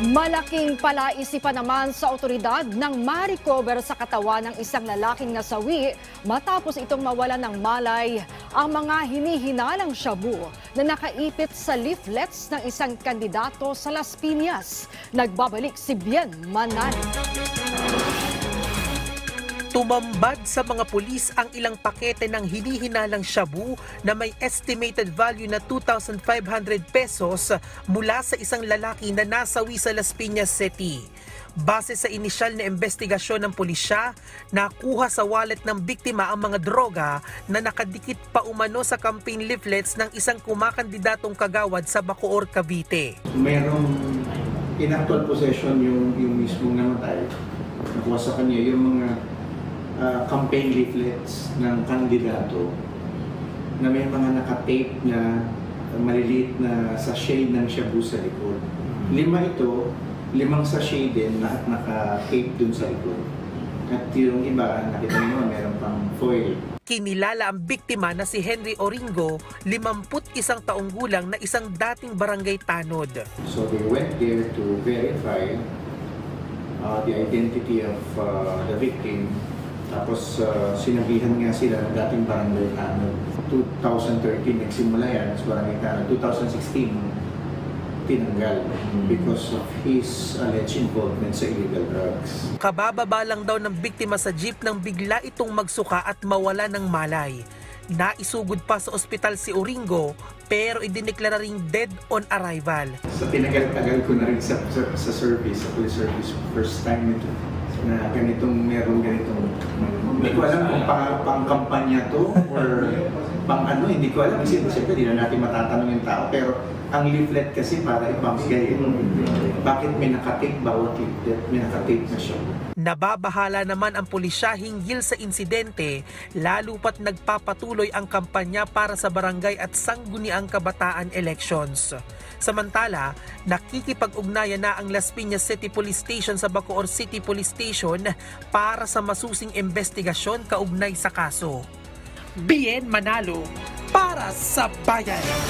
Malaking palaisipan naman sa otoridad nang ma-recover sa katawan ng isang lalaking nasawi matapos itong mawala ng malay ang mga hinihinalang shabu na nakaipit sa leaflets ng isang kandidato sa Las Piñas. Nagbabalik si Bien Manan. Tumambad sa mga pulis ang ilang pakete ng hinihinalang shabu na may estimated value na 2,500 pesos mula sa isang lalaki na nasawi sa Las Piñas City. Base sa inisyal na investigasyon ng pulisya, nakuha sa wallet ng biktima ang mga droga na nakadikit pa umano sa campaign leaflets ng isang kumakandidatong kagawad sa Bacoor, Cavite. merong in actual possession yung, yung mismong namatay. Nakuha sa kanya yung mga ah, campaign leaflets ng kandidato na may mga nakatape na maliliit na sachet ng shabu sa likod. Lima ito, limang sachet din, lahat naka-tape dun sa likod. At yung iba, nakita mo, meron pang foil. Kinilala ang biktima na si Henry Oringo, 51 taong gulang na isang dating barangay tanod. So they went there to verify uh, the identity of uh, the victim. Tapos uh, sinabihan nga sila ng dating barangay tanod. 2013 nagsimula yan sa barangay tanod. 2016 tinanggal because of his alleged involvement sa illegal drugs. Kabababa lang daw ng biktima sa jeep nang bigla itong magsuka at mawala ng malay. Naisugod pa sa ospital si Oringo pero idineklara ring dead on arrival. Sa tinagal-tagal ko na rin sa, sa, sa service, sa police service, first time ito na ganitong meron ganitong hindi ko alam kung pang, pang kampanya to or pang ano, hindi ko alam kasi siyempre hindi na natin matatanong yung tao pero ang leaflet kasi para ipamigay eh. Bakit may nakatik bawat leaflet? May nakatik na siya. Nababahala naman ang pulisya hinggil sa insidente lalo pat nagpapatuloy ang kampanya para sa barangay at sangguniang kabataan elections. Samantala, nakikipag-ugnayan na ang Las Piñas City Police Station sa Bacoor City Police Station para sa masusing investigasyon kaugnay sa kaso. Bien Manalo para sa bayan.